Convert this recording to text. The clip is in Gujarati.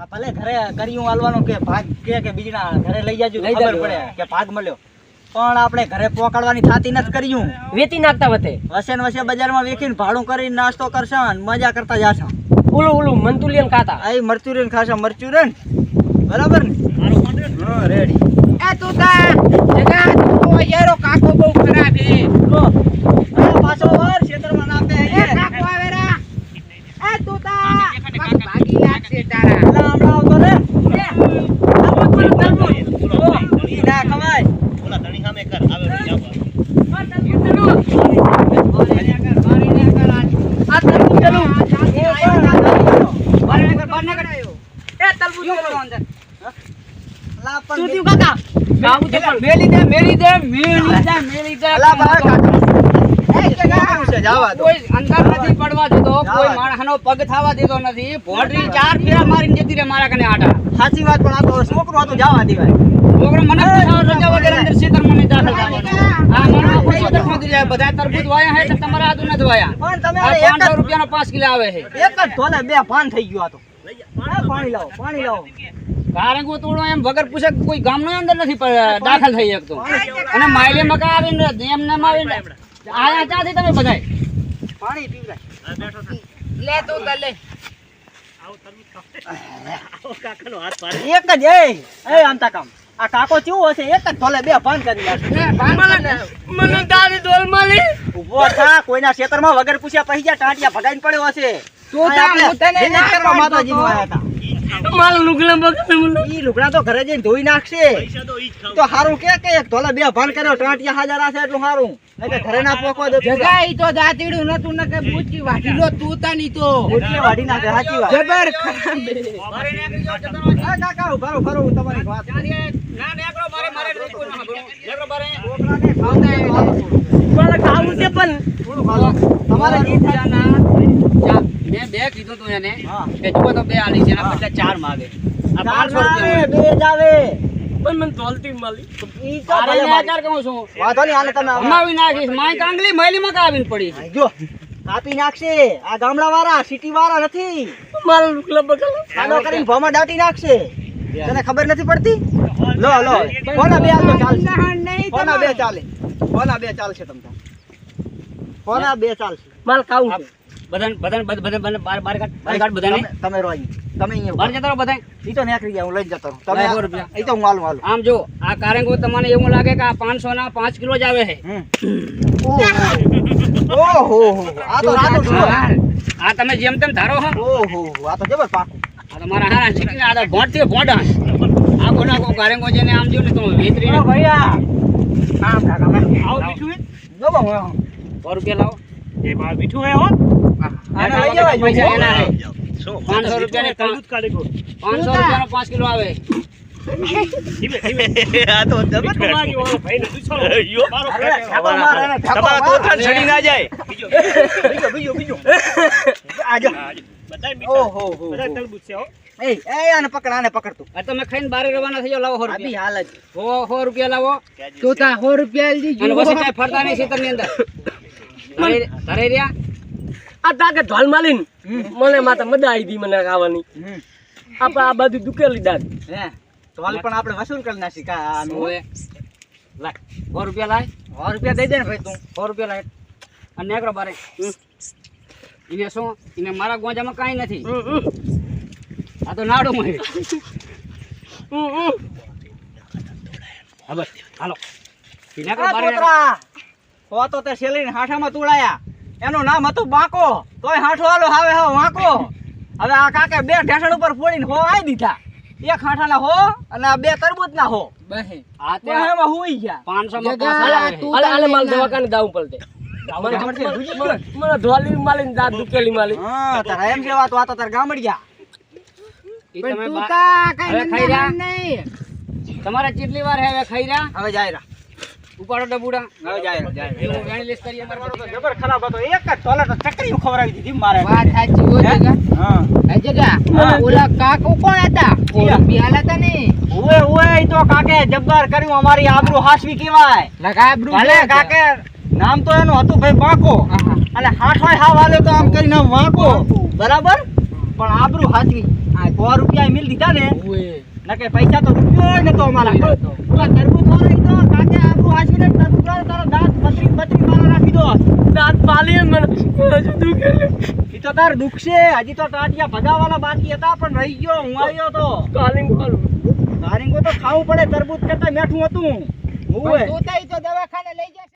આ ભલે ઘરે કર્યું હાલવાનો કે ભાગ કે કે બીજના ઘરે લઈ જાજો લઈ ખબર પડે કે ભાગ મળ્યો. પણ આપણે ઘરે પોકાડવાની થાતી નથી કર્યું. વેચી નાખતા વતે વસે ને વસે બજારમાં વેચીને ભાડું કરીને નાસ્તો કરશે અને મજા કરતા જાશો. ઓલું ઓલું મંતુલિયન ખાતા. આ મરચું રે ને ખાશો મરચું બરાબર ને? રેડી એ તું તા જગા તું તો યારો કાકો બહુ ખરાબ હે લો આ પાછો વાર ખેતરમાં ના આપે એ કાકો આવે રા એ તું તા પાછું ભાગી લાગશે તારા પેલા હમણાં આવતો ને એ, તરબૂચ બોલો, તરબૂચ. લો, ઈ ના ખવાય આ તરબૂચ ચલું. એ પણ ના ખાયો. બાર નગર બાર નગર એ તલબુ જો અંદર અલા, પણ તું થયું કાકા ગાવું તો પણ મેલી દે મેલી દે મેલી દે મેલી દે. કોઈ અંદર નથી પડવા દીધો કોઈ માણસનો પગ થવા દીધો નથી. ભોડરી ચાર ફેરા મારીને જતી રે મારા કને આટા સાચી વાત પણ આ તો છોકરો હતો જાવા દેવાય છોકરો મને રજા વગર અંદર સીતર મને દાખલ આ મને પૂછો તો ખોદી જાય. બધા તરબૂચ વાયા હે તો તમારે આદુ નથી વાયા. પણ તમે આ આ એક પાંચસો જ રૂપિયાનો પાંચ કિલો આવે છે. એક જ ધોલે બે ભાન થઈ ગયું આ તો. પાણી લાવો પાણી લાવો. કારણ કે તોડો એમ વગર પૂછે કોઈ ગામનો અંદર નથી દાખલ થઈ શકતો અને માઇલે મકા આવીને એમને એમ આવીને આયા ત્યાંથી તમે બધાય. પાણી પીવડાય લે તું તો લે. એક જ એ એ આમતા કામ. આ કાકો કેવું હશે એક જ ધોલે બે ભાન કરી નાખે. મને તારી દોલ મળી. ઊભો થા કોઈના ખેતરમાં વગર પૂછ્યા પછી જ્યાં ટાંટિયા ભગાઈને પડ્યો હશે. તું તા હું તને આપણે કરવા માતાજીનો આયા હતા. મારા લુગડા બગડે મને? ઈ લુગડા તો ઘરે જઈને ધોઈ નાખશે. તો હારું કે કે એક ધોલા બે ભાન કર્યો ટાંટિયા હાજર છે એટલું હારું. એટલે ઘરે ના પોકવા દે જગા ઈ તો દાતીડું ન તું ન કે બુચી વાટીલો તું તા ની તો. બુચી વાઢી નાખે સાચી વાત. જબર ખરાબ. કાકા ઊભા રહો, ઊભા તમારી વાત છોકરાને ખાવું દે, મને ખાવું છે પણ. થોડું ખાલો. તમારે જી થાય મેં બે કીધું તું એને કે જુઓ તો બે આલી છે એના બદલે ચાર માગે. આ ચાર પાંચસો રૂપિયા બે જ આવે. પણ મને ધોલતી મળી ઈ તો તારે મેં મારી. કહું છું. વાંધો નહીં, આને તમે હમાવી નાખીશ. માય કાંગલી મહેલી મકા આવીને પડી જો, કાપી નાખશે. આ ગામડા વાળા સિટી વાળા નથી બગડે. કરીને ભોમાં દાટી નાખશે. તને ખબર નથી પડતી? લો લો. કોના બે હાલ તો ચાલશે. કોના બે ચાલે. કોના બે ચાલશે તમને કોના બે ચાલશે. માલ ખાવું છે. બધાને બધાને બધા બધા બધા બાર બાર કાઢ બાર કાઢ બધાને? તમે- તમે રહો તમે અહીંયા બાર જતા રહો બધા ઈ તો નીકળી ગયા હું લઈ જતો રહું. તમે રૂપિયા. ઈ તો હું હાલું હાલું. આમ જો આ કારેંગો તમને એવું લાગે કે આ પાંચસો ના પાંચ કિલો જ આવે છે. ઓહો. ઓહો. આ તો રાતો છો. આ તમે જેમ તેમ ધારો હો. ઓહો. આ તો જબર પાકું. આ તમારા હારા શીખીને આ તો ભોંટથી ભોંટ આ આ કોના કો કારેંગો જેને આમ જો ને તો વેતરી ઓ ભૈયા. આમ કાકા આવો બીઠું હે? જો બા, હું સો રૂપિયા લાવો. એ લઈ બીઠું હે હે. પાંચસો રૂપિયા પાંચસો રૂપિયા પાંચ કિલો આવે. તમે ખાઈને બારે રવાના થઈ જાવ લાવો સો રૂપિયા. હાલ જ. સો સો રૂપિયા લાવો. સો રૂપિયા ફરતા નહીં ખેતરની અંદર. ઘરે- ઘરે રહ્યા? આ તાકે ધોલ માલીન મને માતા મજા આવી હતી મને ખાવાની. હમ. આપણે આ બધું દુકેલી દાદ હે, તો પણ આપણે વસૂલ કરી નાખી કા આનું. હોય લાય સો રૂપિયા લાય. સો રૂપિયા દઈ દે ને ભાઈ તું સો રૂપિયા લાય. અને નેકરો બારે. એને શું? એને મારા ગોંજામાં કાંઈ નથી. આ તો નાડો મહી હવે હાલો ઈ નેકરો આ બારે. નેકરો. છોકરા, હો તો તે શેલીને હાઠામાં તુડાયા. એનું નામ હતું બાંકો. તોય હાંઠો આલો હાવે હાવ વાંકો. હવે આ કાકે બે ઢેસણ ઉપર ફોડીને હો આવી દીધા. એક હાંઠાના હો અને આ બે તરબૂચના હો. આ તે એમાં હુઈ ગયા? માં આવે. માલ દવાખાને દાવું પડતે મને ધોલી દાંત દુકેલી માલી હા તારા એમ જેવા તો આ તો તાર ગામડિયા તમારે કેટલી વાર હે હવે ખાઈ રહ્યા? હવે જાય રા. ઉપાડો ડબુડા હવે જાય જાય. એવું વેણી લિસ્ટ કરીએ અમારે તો જબર ખરાબ હતો. એક જ તો ચકરી ખવડાવી દીધી મારે. વાત સાચી હો? જગા હા. હે. જગા ઓલા કાકો કોણ હતા? સો રૂપિયા હતા ને. ઓએ ઓએ ઈ તો કાકે જબ્બર કર્યું અમારી આબરૂ હાસવી કહેવાય. લગા ભલે કાકે નામ તો એનું હતું ભાઈ બાકો. અને હાથ હોય હાવ હાલે તો આમ કરીને વાંકો. બરાબર? પણ આબરૂ હાચવી સો રૂપિયા પૈસા મિલ દીધા ને. ઓએ નકે પૈસા તો રૂપિયો નતો અમારા તો. ઓલા તરબૂચ વાળા ઈ તો કાકે આપણું આશીને તરબૂચ વાળા તારા દાંત બત્રી બત્રી મારા રાખી દો દાંત પાલી મને હજુ દુખે. ઈ તો તાર દુખશે હજી તો ટાટિયા ભગાવાના બાકી હતા પણ રહી ગયો. હું આવ્યો તો. કાલિંગ વાળું. તો ખાવું પડે તરબૂચ કરતા મેઠું હતું. હું તું દવાખાને લઈ જા.